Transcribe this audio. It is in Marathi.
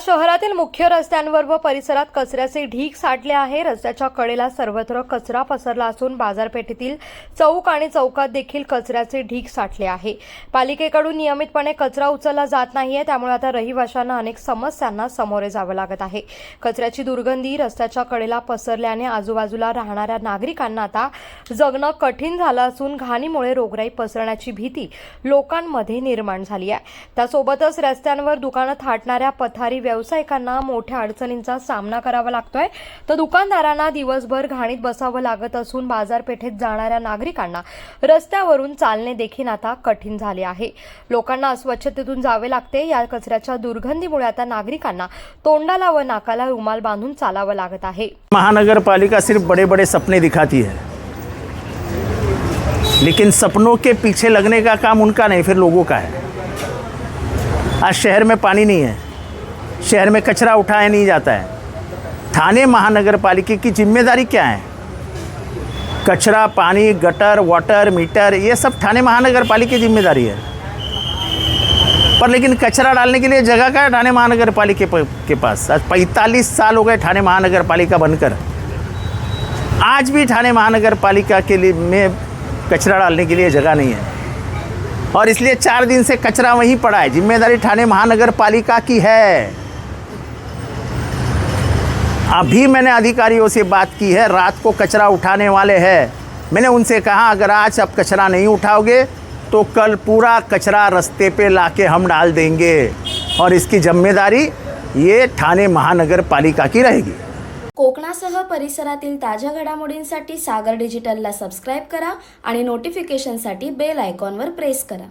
शहरातील मुख्य रस्त्यांवर व परिसरात कचऱ्याचे ढीग साठले आहे. रस्त्याच्या कडेला सर्वत्र कचरा पसरला असून बाजारपेठेतील चौक आणि चौकात देखील कचऱ्याचे ढीग साठले आहे. पालिकेकडून नियमितपणे कचरा उचलला जात नाहीये. त्यामुळे आता रहिवाशांना अनेक समस्यांना सामोरे जावं लागत आहे. कचऱ्याची दुर्गंधी रस्त्याच्या कडेला पसरल्याने आजूबाजूला राहणाऱ्या नागरिकांना आता जगणं कठीण झालं असून घाणीमुळे रोगराई पसरण्याची भीती लोकांमध्ये निर्माण झाली आहे. त्यासोबतच रस्त्यांवर दुकानं थाटणाऱ्या पथारी व्यावसायिकांना मोठ्या अडचणींचा सामना करावा लागतोय. तर दुकानदारांना दिवसभर घाणीत बसावं लागत असून बाजारपेठेत जाणाऱ्या नागरिकांना रस्त्यावरून चालणे देखील आता कठीण झाले आहे. लोकांना अस्वच्छतेतून जावे लागते. या कचऱ्याच्या दुर्गंधीमुळे आता नागरिकांना तोंडाला व नाकाला रुमाल बांधून चालावं लागत आहे. महानगरपालिका सिर्फ बड़े बड़े सपने दिखाती है। लेकिन सपनों के पीछे लगने का काम उनका नहीं फिर लोगों का है। आज शहर में पानी नहीं है। शहर में कचरा उठाया नहीं जाता है। थाने महानगर पालिका की ज़िम्मेदारी क्या है? कचरा, पानी, गटर, वाटर, मीटर, ये सब थाने महानगर पालिका की ज़िम्मेदारी है। पर लेकिन कचरा डालने के लिए जगह का है ठाणे महानगर पालिके के पास? आज पैंतालीस साल हो गए थाने महानगर पालिका बनकर। आज भी थाने महानगर पालिका के लिए में कचरा डालने के लिए जगह नहीं है। और इसलिए चार दिन से कचरा वहीं पड़ा है। ज़िम्मेदारी थाने महानगर पालिका की है। अभी मैंने अधिकारियों से बात की है, रात को कचरा उठाने वाले हैं। मैंने उनसे कहा, अगर आज आप कचरा नहीं उठाओगे तो कल पूरा कचरा रास्ते पे लाके हम डाल देंगे। और इसकी ज़िम्मेदारी ये ठाणे महानगर पालिका की रहेगी। कोकणासह परिसरातील ताज्या घडामोडींसाठी सागर डिजिटलला सबस्क्राईब करा आणि नोटिफिकेशनसाठी बेल आयकॉनवर प्रेस करा.